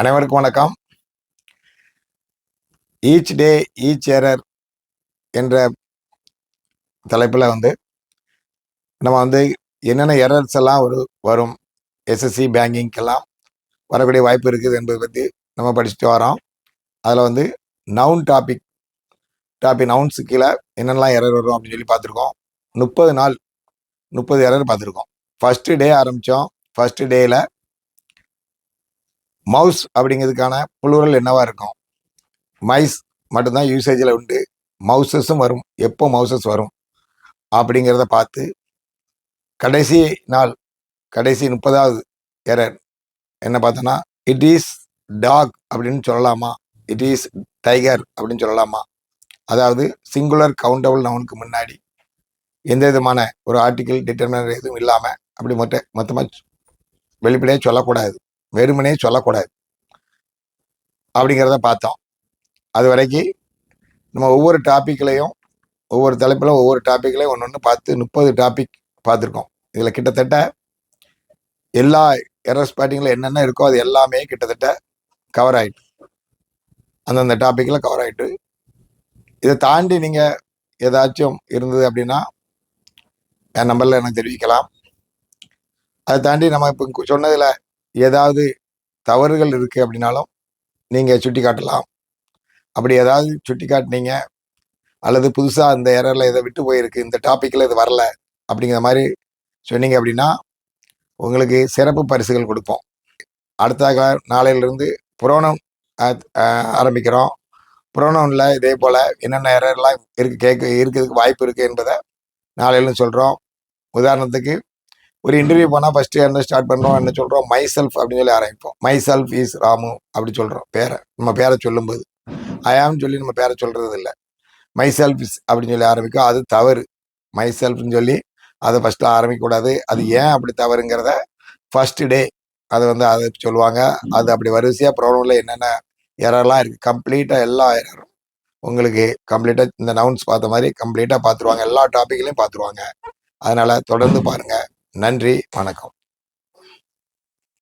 அனைவருக்கும் வணக்கம். ஈச் டே each error என்ற தலைப்பில் வந்து நம்ம வந்து என்னென்ன எரர்ஸ் எல்லாம் ஒரு வரும் எஸ்எஸ்சி பேங்கிங்க்கெல்லாம் வரக்கூடிய வாய்ப்பு இருக்குது என்பதை பற்றி நம்ம படிச்சுட்டு வரோம். அதில் வந்து நவுன் டாபிக் டாபிக் நவுன்ஸு கீழே என்னென்னலாம் எரர் வரும் அப்படின்னு சொல்லி பார்த்துருக்கோம். முப்பது நாள் முப்பது எரர் பார்த்துருக்கோம். ஃபஸ்ட்டு டே ஆரம்பித்தோம் ஃபஸ்ட்டு டேயில் மவுஸ் அப்படிங்கிறதுக்கான புளுரல் என்னவா இருக்கும்? மைஸ் மட்டும்தான் யூசேஜில் உண்டு. மவுசஸும் வரும். எப்போ மவுசஸ் வரும்? அப்படிங்கிறத பார்த்து கடைசி நாள் கடைசி முப்பதாவது எரர் என்ன பார்த்தோன்னா இட் இஸ் டாக் அப்படின்னு சொல்லலாமா? இட் இஸ் டைகர் அப்படின்னு சொல்லலாமா? அதாவது சிங்குலர் கவுண்டபிள் நவுனுக்கு முன்னாடி. எந்த விதமான ஒரு ஆர்டிக்கிள் டிட்டர்மினர் எதுவும் இல்லாமல் அப்படி மொத்த மொத்தமாக வெளிப்படையாக சொல்லக்கூடாது. வெறுமனே சொல்லக்கூடாது. அப்படிங்கிறத பார்த்தோம். அது வரைக்கும் நம்ம ஒவ்வொரு டாப்பிக்லையும் ஒவ்வொரு தலைப்பில் ஒவ்வொரு டாப்பிக்லையும் ஒன்று ஒன்று பார்த்து முப்பது டாபிக் பார்த்துருக்கோம். இதில் கிட்டத்தட்ட எல்லா எரர் ஸ்பாட்டிங்கில் என்னென்ன இருக்கோ அது எல்லாமே கிட்டத்தட்ட கவர் ஆகிட்டு அந்தந்த டாப்பிக்கில் கவர் ஆகிட்டு இதை தாண்டி நீங்கள் ஏதாச்சும் இருந்தது அப்படின்னா என் நம்பரில் எனக்கு தெரிவிக்கலாம். அதை தாண்டி நம்ம இப்போ சொன்னதில் ஏதாவது தவறுகள் இருக்குது அப்படின்னாலும் நீங்கள் சுட்டி காட்டலாம். அப்படி ஏதாவது சுட்டி காட்டினீங்க அல்லது புதுசாக இந்த எரரில் இதை விட்டு போயிருக்கு இந்த டாப்பிக்கில் இது வரல அப்படிங்கிற மாதிரி சொன்னீங்க அப்படின்னா உங்களுக்கு சிறப்பு பரிசுகள் கொடுப்போம். அடுத்த நாளையிலிருந்து புரோணம் ஆரம்பிக்கிறோம். புரோனவுனில் இதே போல் என்னென்ன எரர்லாம் இருக்கு கேட்க இருக்கிறதுக்கு வாய்ப்பு இருக்குது என்பதை நாளையிலும் சொல்கிறோம் உதாரணத்துக்கு ஒரு இன்டர்வியூ போனால் ஃபஸ்ட்டு என்ன ஸ்டார்ட் பண்ணுறோம் என்ன சொல்கிறோம் மை செல்ஃப் அப்படின்னு சொல்லி ஆரம்பிப்போம். மை செல்ஃப் இஸ் ராமு அப்படி சொல்கிறோம் பேரை நம்ம பேரை சொல்லும்போது. ஐயாம்னு சொல்லி நம்ம பேரை சொல்கிறது இல்லை. மை செல்ஃப் இஸ் அப்படின்னு சொல்லி ஆரம்பிக்கும். அது தவறு. மை செல்ஃப்னு சொல்லி அதை ஃபஸ்ட்டு ஆரம்பிக்கக்கூடாது. அது ஏன் அப்படி தவறுங்கிறத ஃபஸ்ட்டு டே அதை வந்து அதை சொல்லுவாங்க. அது அப்படி வரிசையாக ப்ராப்ளமில் என்னென்ன எரர்லாம் இருக்குது கம்ப்ளீட்டாக எல்லா எரரும் உங்களுக்கு கம்ப்ளீட்டாக இந்த நவுன்ஸ் பார்த்த மாதிரி கம்ப்ளீட்டாக பார்த்துருவாங்க. எல்லா டாப்பிக்லையும் பார்த்துருவாங்க. அதனால் தொடர்ந்து பாருங்கள் நன்றி வணக்கம்.